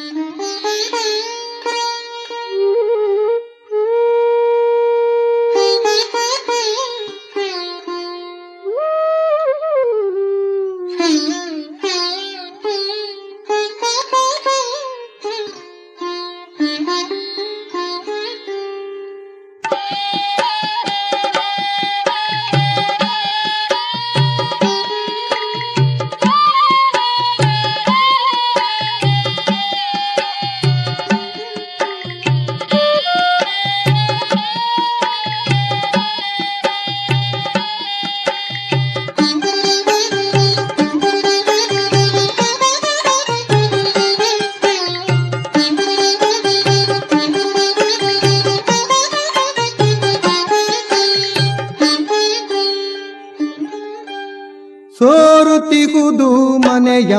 ಸೋರುತಿಗುದು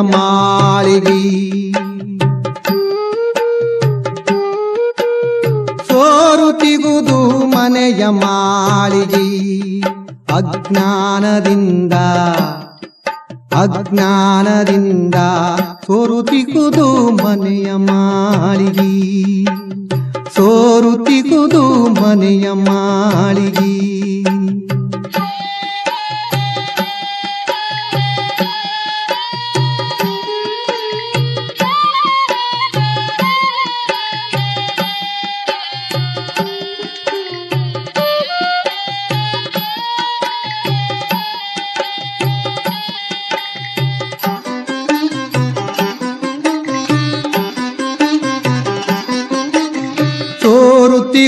ಮಾಳಿಗಿ ಸೋರುತಿಗುದು ಮನೆಯ ಮಾಳಿಗಿ. ಅಜ್ಞಾನದಿಂದ ಅಜ್ಞಾನದಿಂದ ಸೋರುತಿಗುದು ಮನೆಯ ಮಾಳಿಗಿ. ಸೋರುತಿಗುದು ಮನೆಯ ಮಾಳಿಗಿ.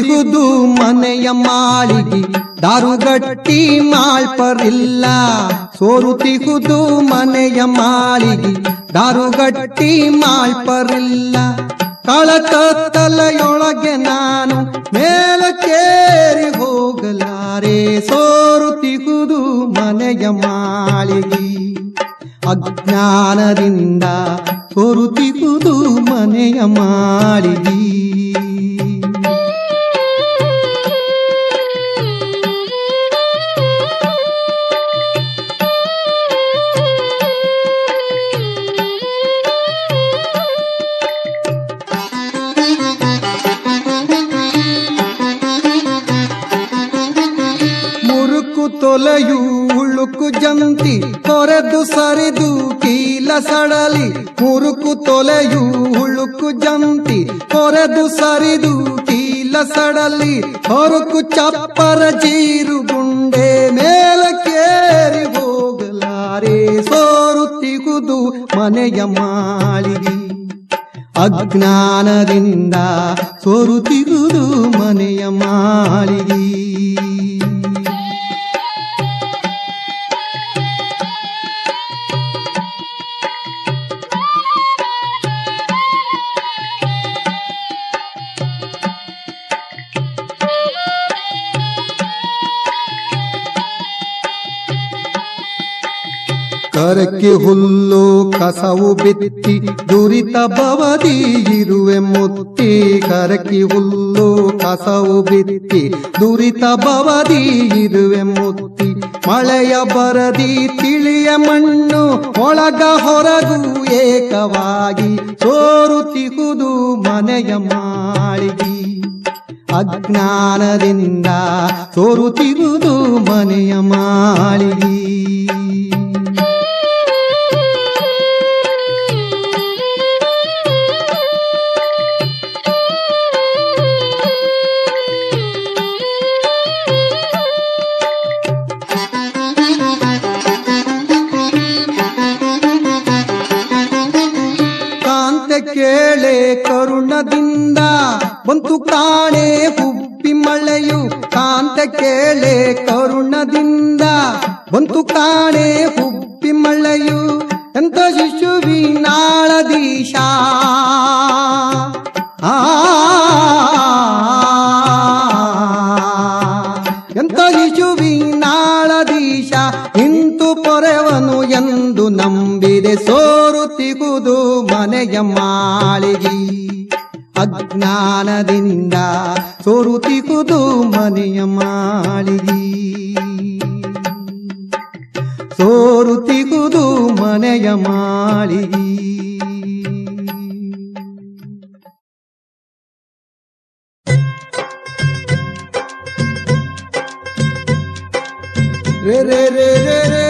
ಸೋರುತಿಹುದು ಮನೆಯ ಮಾಳಿಗೆ. ದಾರುಗಟ್ಟಿ ಮಾಳ್ಪರಿಲ್ಲ. ಸೋರುತಿಹುದು ಮನೆಯ ಮಾಳಿಗೆ. ದಾರುಗಟ್ಟಿ ಮಾಳ್ಪರಿಲ್ಲ. ಕಳಕತ್ತಲೆಯೊಳಗೆ ನಾನು ಮೇಲಕ್ಕೇರಿ ಹೋಗಲಾರೆ. ಸೋರುತಿಹುದು ಮನೆಯ ಮಾಳಿಗೆ. ಅಜ್ಞಾನದಿಂದ ಸೋರುತಿಹುದು ಮನೆಯ ಮಾಳಿಗೆ. ತೊಲೆಯು ಉಳುಕು ಜಂತಿ ಕೊರೆದು ಸರಿದು ಕೀಲ ಸಡಲಿ, ಹೊರಕು ಚಪ್ಪರ ಜೀರು ಗುಂಡೆ ಮೇಲಕ್ಕೇರಿ ಹೋಗಲಾರೆ ಸೋರುತ್ತಿಗುದು ಮನೆಯ ಮಾಳಿಗೆ. ಅಜ್ಞಾನದಿಂದ ಸೋರುತ್ತಿರುವುದು ಮನೆಯ ಮಾಳಿಗೆ. ಕರಕ್ಕೆ ಹುಲ್ಲು ಕಸವು ಬಿತ್ತಿ ದುರಿತ ಬವದಿ ಇರುವೆ ಮುತ್ತಿ ಕರಕಿ ಹುಲ್ಲು ಕಸವು ಬಿತ್ತಿ ದುರಿತ ಬವದಿ ಇರುವೆ ಮುತ್ತಿ ಮಳೆಯ ಬರದಿ ತಿಳಿಯ ಮಣ್ಣು ಒಳಗ ಹೊರಗು ಏಕವಾಗಿ ಸೋರುತಿಹುದು ಮನೆಯ ಮಾಳಿಗೆ. ಅಜ್ಞಾನದಿಂದ ಸೋರುತಿರುವುದು ಮನೆಯ ಮಾಳಿಗೆ. ಬಂತು ಕಾಣೆ ಹುಬ್ಬಿ ಮಳೆಯು ಕಾಂತ ಕೇಳೆ ಕರುಣದಿಂದ. ಬಂತು ಕಾಣೆ ಹುಬ್ಬಿ ಮಳೆಯು ಎಂತ ಶಿಶುವಿನಾಳದೀಶ. ಆ ಎಂತ ಶಿಶುವಿನಾಳದೀಶ ನಿಂತು ಪೊರೆವನು ಎಂದು ನಂಬಿದೆ. ಸೋರುತ್ತಿಗುದು ಮನೆಯ ಮಾಳಿಗೆ. ಅಜ್ಞಾನದಿಂದ ಸೋರುತಿಗುದು ಮನೆಯ ಮಾಳಿಗಿ. ಸೋರುತಿಗುದು ಮನೆಯ ಮಾಳಿಗಿ. ರೇ ರೇ ರೇ ರೇ.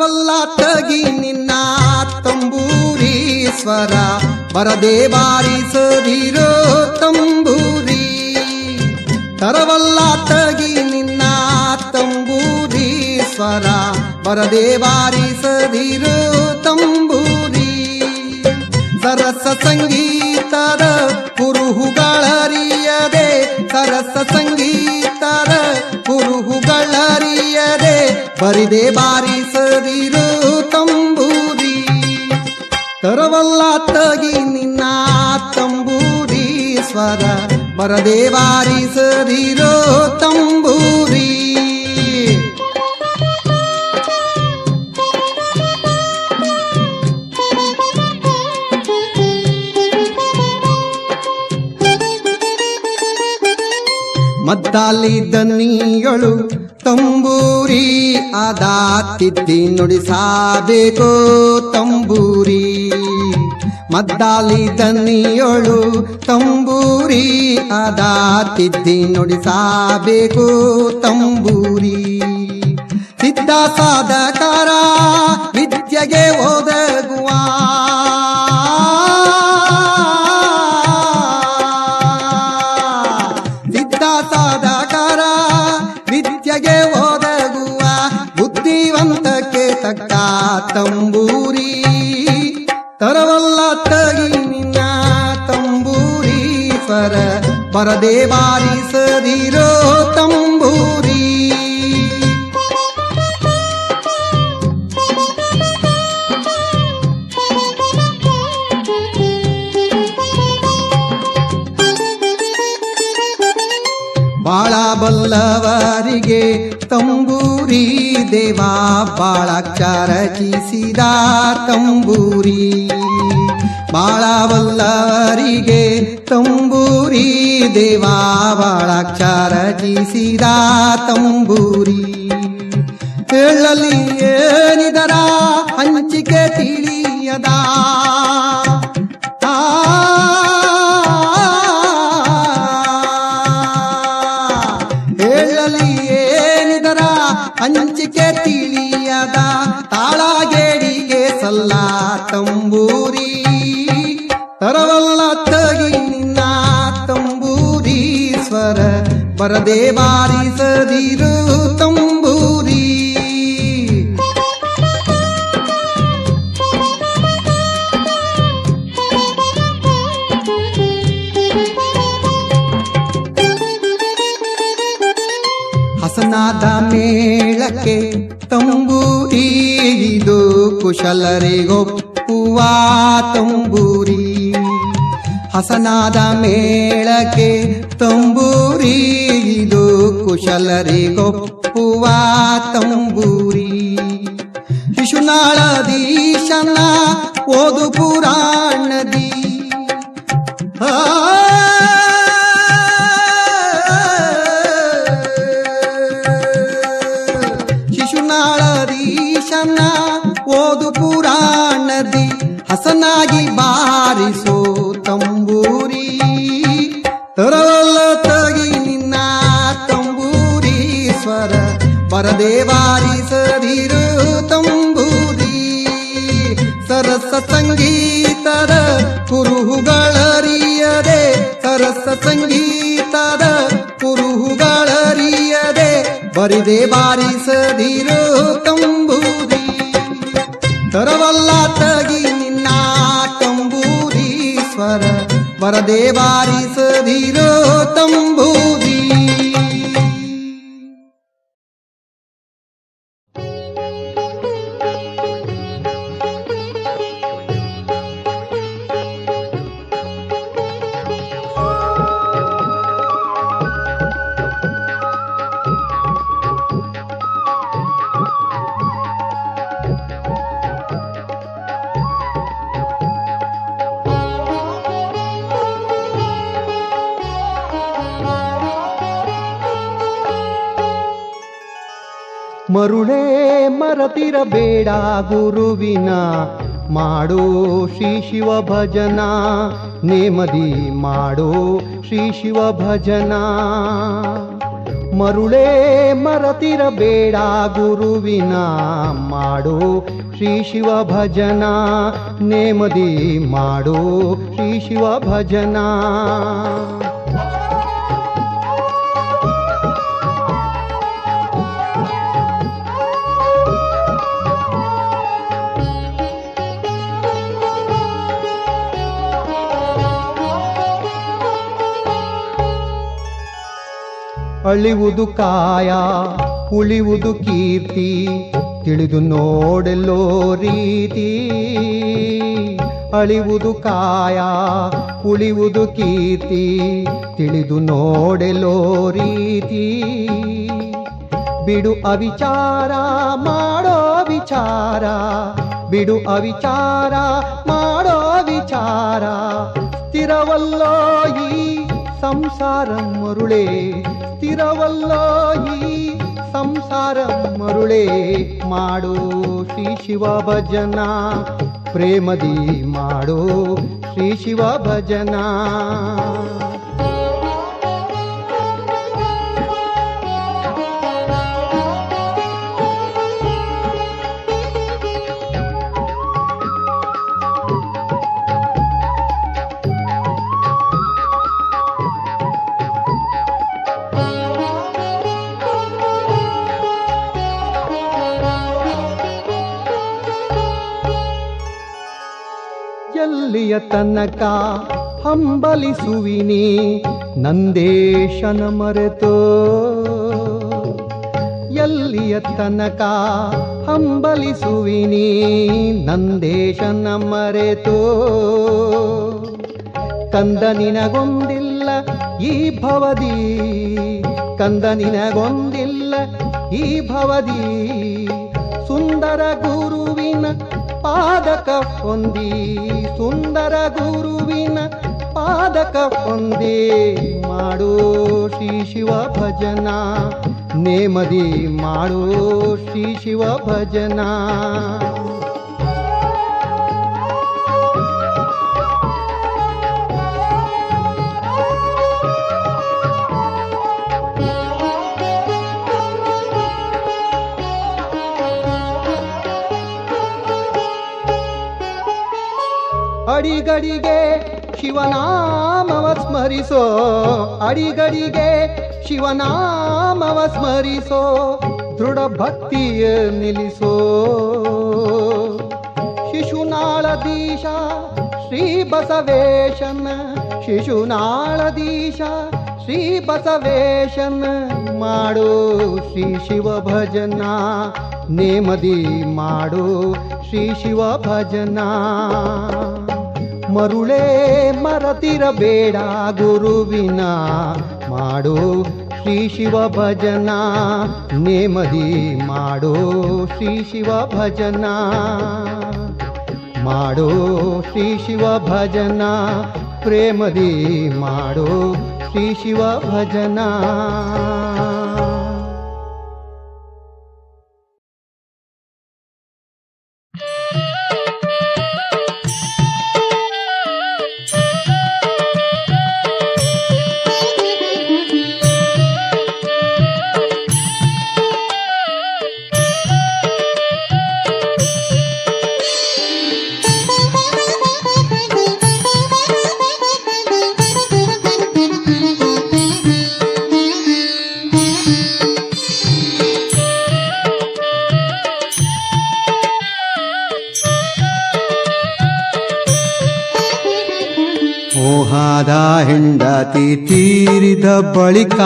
ತರವಲ್ಲ ತಗಿ ನಿನ್ನ ತಂಬೂರಿ ಸ್ವರ ಬರದೆ ಬಾರಿಸದಿರೋ ತಂಬೂರಿ. ತರವಲ್ಲ ತಗಿ ನಿನ್ನ ತಂಬೂರಿ ಸ್ವರ ಬರದೆ ಬಾರಿಸದಿರೋ ತಂಬೂರಿ. ಸರಸ ಸಂಗೀತರ ಕುರುಹುಗಳರಿಯದೆ, ಸರಸ ಸಂಗೀತರ ಕುರುಹುಗಳರಿಯದೆ, ಬರಿದೆ ಬಾರಿಸದಿರು ತಂಬೂರಿ. ತರವಲ್ಲ ತಗಿ ನಿನ್ನ ತಂಬೂರಿ. ಸ್ವರ ಬರದೆ ಬಾರಿಸದಿರೋ ತಂಬೂರಿ. ಮದ್ದಾಲಿ ದನಿಯಳು ತಂಬೂರಿ. ಆದ ತಿದ್ದಿ ನುಡಿಸಬೇಕು ತಂಬೂರಿ. ಮದ್ದಾಲಿ ದನಿಯಳು ತಂಬೂರಿ ಆದ ತಿದ್ದಿ ನುಡಿಸಬೇಕು ತಂಬೂರಿ. ಸಿದ್ಧ ಸಾಧಕರ ವಿದ್ಯೆಗೆ ಒದಗುವ ತಂಬೂರಿ ತರವಲ್ಲ ತಗಿ ನಿನ್ನ ತಂಬೂರಿ ಸ್ವರ ಬರದೆ ಬಾರಿಸದಿರೋ ತಂಬೂರಿ. ಬಾಳ ಬಲ್ಲವರಿಗೆ ತಂಬೂರಿ ದೇವಾ ಬಾಳಾಕ್ಷರ ರಚಿಸಿದ ತಂಬೂರಿ. ಬಾಳವಲ್ಲರಿಗೆ ತಂಬೂರಿ. ದೇವಾ ಬಾಳಾಕ್ಷರ ರಚಿಸಿದ ತಂಬೂರಿ. ಹೇಳಲಿ ಏನಿದರ ಹಂಚಿಕೆ ತಿಳಿಯದ. ಬರದೆ ಬಾರಿಸದಿರು ತಂಬೂರಿ ಹಸನಾದ ಮೇಳಕ್ಕೆ ತಂಬೂರಿ ಇದು ಕುಶಲರಿಗೊಪ್ಪುವ ತಂಬೂರಿ ಹಸನಾದ ಮೇಳಕ್ಕೆ ತಂಬೂರಿ ಇದು ಕುಶಲರಿಗೊಪ್ಪುವ ತಂಬೂರಿ. ಶಿಶುನಾಳದೀಶನ ಓದು ಪುರಾಣದಿ ಕುರುಹುಗಳರಿಯದೆ ಬರಿದೆ ಬಾರಿಸದಿರು ತಂಬೂರಿ ತರವಲ್ಲ ತಗಿ ನಿನ್ನ ತಂಬೂರಿ ಸ್ವರ ಬರದೆ ಬಾರಿಸದಿರೋ ತಂಬೂರಿ ಮರುಳೇ ಮರತಿರಬೇಡ ಗುರುವಿನ ಮಾಡೋ ಶ್ರೀ ಶಿವ ಭಜನ. ನೇಮದಿ ಮಾಡೋ ಶ್ರೀ ಶಿವ ಭಜನ. ಮರುಳೇ ಮರತಿರಬೇಡ ಗುರುವಿನ ಮಾಡು ಶ್ರೀ ಶಿವ ಭಜನ. ನೇಮದಿ ಮಾಡು ಶ್ರೀ ಶಿವ ಭಜನ. ಅಳಿವುದು ಕಾಯ, ಉಳಿವುದು ಕೀರ್ತಿ, ತಿಳಿದು ನೋಡೆಲ್ಲೋ ರೀತಿ. ಅಳಿವುದು ಕಾಯ, ಉಳಿವುದು ಕೀರ್ತಿ, ತಿಳಿದು ನೋಡೆಲ್ಲೋ ರೀತಿ. ಬಿಡು ಅವಿಚಾರ, ಮಾಡೋ ವಿಚಾರ, ಬಿಡು ಅವಿಚಾರ, ಮಾಡೋ ವಿಚಾರ. ಸ್ಥಿರವಲ್ಲೋ ಈ ಸಂಸಾರ ಮರುಳೇ ಸ್ಥಿರವಲ್ಲೋ ಈ ಸಂಸಾರ ಮರುಳೇ ಮಾಡು ಶ್ರೀ ಶಿವ ಭಜನ. ಪ್ರೇಮದಿ ಮಾಡು ಶ್ರೀ ಶಿವ ಭಜನ. ತನಕ ಹಂಬಲಿಸುವಿನಿ, ನಂದೇಶನ ಮರೆತೋ. ಎಲ್ಲಿಯ ತನಕ ಹಂಬಲಿಸುವಿನಿ, ನಂದೇಶನ ಮರೆತೋ. ಕಂದ ನಿನಗೊಂದಿಲ್ಲ ಈ ಭವದಿ, ಕಂದ ನಿನಗೊಂದಿಲ್ಲ ಈ ಭವದಿ. ಸುಂದರ ಗುರುವಿನ ಪಾದಕ ಹೊಂದಿ ಸುಂದರ ಗುರುವಿನ ಪಾದಕ ಹೊಂದಿ ಮಾಡೋ ಶ್ರೀ ಶಿವ ಭಜನ. ನೇಮದಿ ಮಾಡೋ ಶ್ರೀ ಶಿವ ಭಜನ. ಅಡಿಗಡಿಗೆ ಶಿವನಾಮವ ಸ್ಮರಿಸೋ. ಅಡಿಗಡಿಗೆ ಶಿವನಾಮವ ಸ್ಮರಿಸೋ. ದೃಢ ಭಕ್ತಿಯ ನಿಲ್ಲಿಸೋ. ಶಿಶುನಾಳದೀಶ ಶ್ರೀ ಬಸವೇಶನ. ಶಿಶುನಾಳದೀಶ ಶ್ರೀ ಬಸವೇಶನ. ಮಾಡು ಶ್ರೀ ಶಿವ ಭಜನ. ನೇಮದಿ ಮಾಡು ಶ್ರೀ ಶಿವ ಭಜನ. ಮರುಳೇ ಮರತಿರಬೇಡ ಗುರುವಿನ ಮಾಡು ಶ್ರೀ ಶಿವ ಭಜನ. ನೇಮದಿ ಮಾಡು ಶ್ರೀ ಶಿವ ಭಜನ. ಮಾಡು ಶ್ರೀ ಶಿವ ಭಜನ. ಪ್ರೇಮದಿ ಮಾಡು ಶ್ರೀ ಶಿವ ಭಜನ. ತೀರಿದ ಬಳಿಕ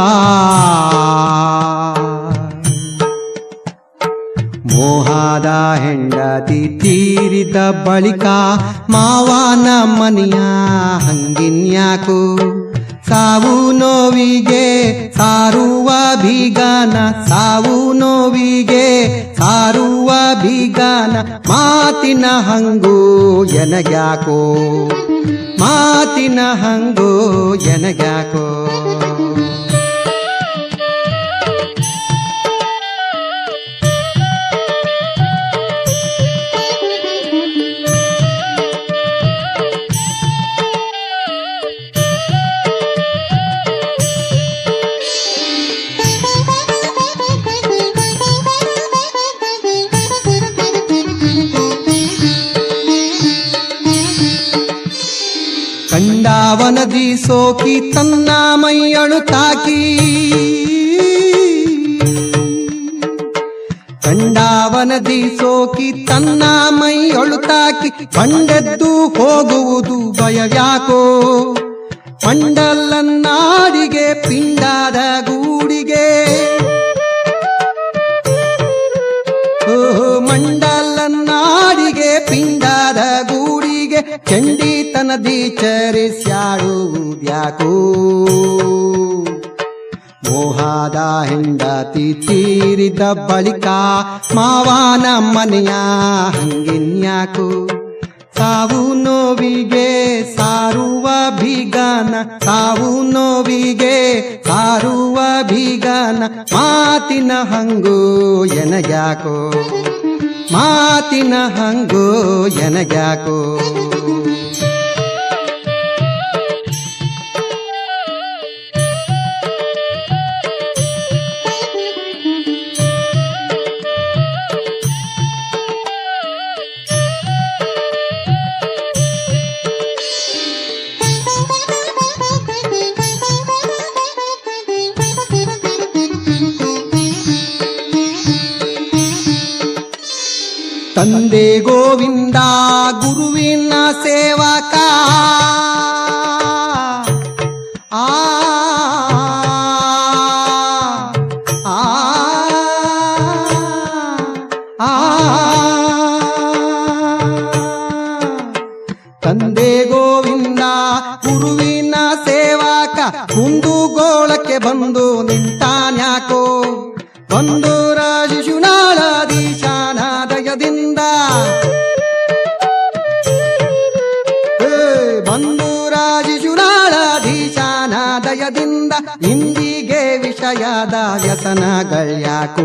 ಮೋಹದ ಹೆಂಡತಿ ತೀರಿದ ಬಳಿಕ ಮಾವನ ಮನೆಯ ಹಂಗಿನ್ಯಾಕು ಸಾವು ನೋವಿಗೆ ಸಾರುವ ಬಿಗಾನ, ಸಾವು ನೋವಿಗೆ ಸಾರುವ ಬಿಗಾನ, ಮಾತಿನ ಹಂಗು ಎನಗ್ಯಾಕೋ? ಮಾತಿನ ಹಂಗೋ ಎನಗ್ಯಾಕೋ? ಸೋಕಿ ತನ್ನ ಮೈಯಳು ತಾಕಿ. ಕಂಡಾವನದಿ ಸೋಕಿ ತನ್ನ ಮೈಯೊಳು ತಾಕಿ. ಬಂಡೆದ್ದು ಹೋಗುವುದು ಭಯವ್ಯಾಕೋ. ಪಂಡಲ್ಲನ್ನಾಡಿಗೆ ಪಿಂಡಾದ ಗೂಡಿಗೆ. ಗೂಡಿಗೆ ಚಂಡಿತನದಿ ಚರಿಸ್ಯಾಡುವುದ್ಯಾಕೋ? ಮೋಹಾದ ಹೆಂಡತಿ ತೀರಿದ ಬಳಿಕ ಮಾವನ ಮನೆಯ ಹಂಗಿನ್ಯಾಕು? ಸಾವು ನೋವಿಗೆ ಸಾರುವ ಬೀಗನ, ಸಾವು ನೋವಿಗೆ ಸಾರುವ ಬೀಗನ ಮಾತಿನ ಹಂಗು ಎನಗ್ಯಾಕೋ? ಮಾತಿನ ಹಂಗೋ ಎನಗ್ಯಾಕೋ? ತಂದೆ ಗೋವಿಂದ ಗುರುವಿನ ಸೇವಕ ಇಂದಿಗೆ ವಿಷಯದ ವ್ಯಸನಗಳ್ಯಾಕೋ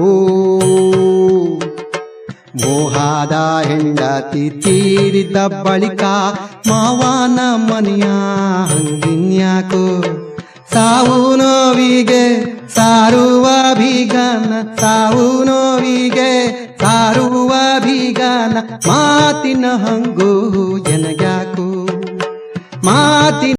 ಮೋಹಾದ ಹೆಂಡತಿ ತೀರಿದ ಬಳಿಕ ಮಾವನ ಮನೆಯ ಹಂಗಿನ್ಯಾಕು. ಸಾವು ನೋವಿಗೆ ಸಾರುವ ಬೀಗನ, ಸಾವು ನೋವಿಗೆ ಸಾರುವ ಬೀಗನ ಮಾತಿನ ಹಂಗು ಜನಗ್ಯಾಕು ಮಾತಿನ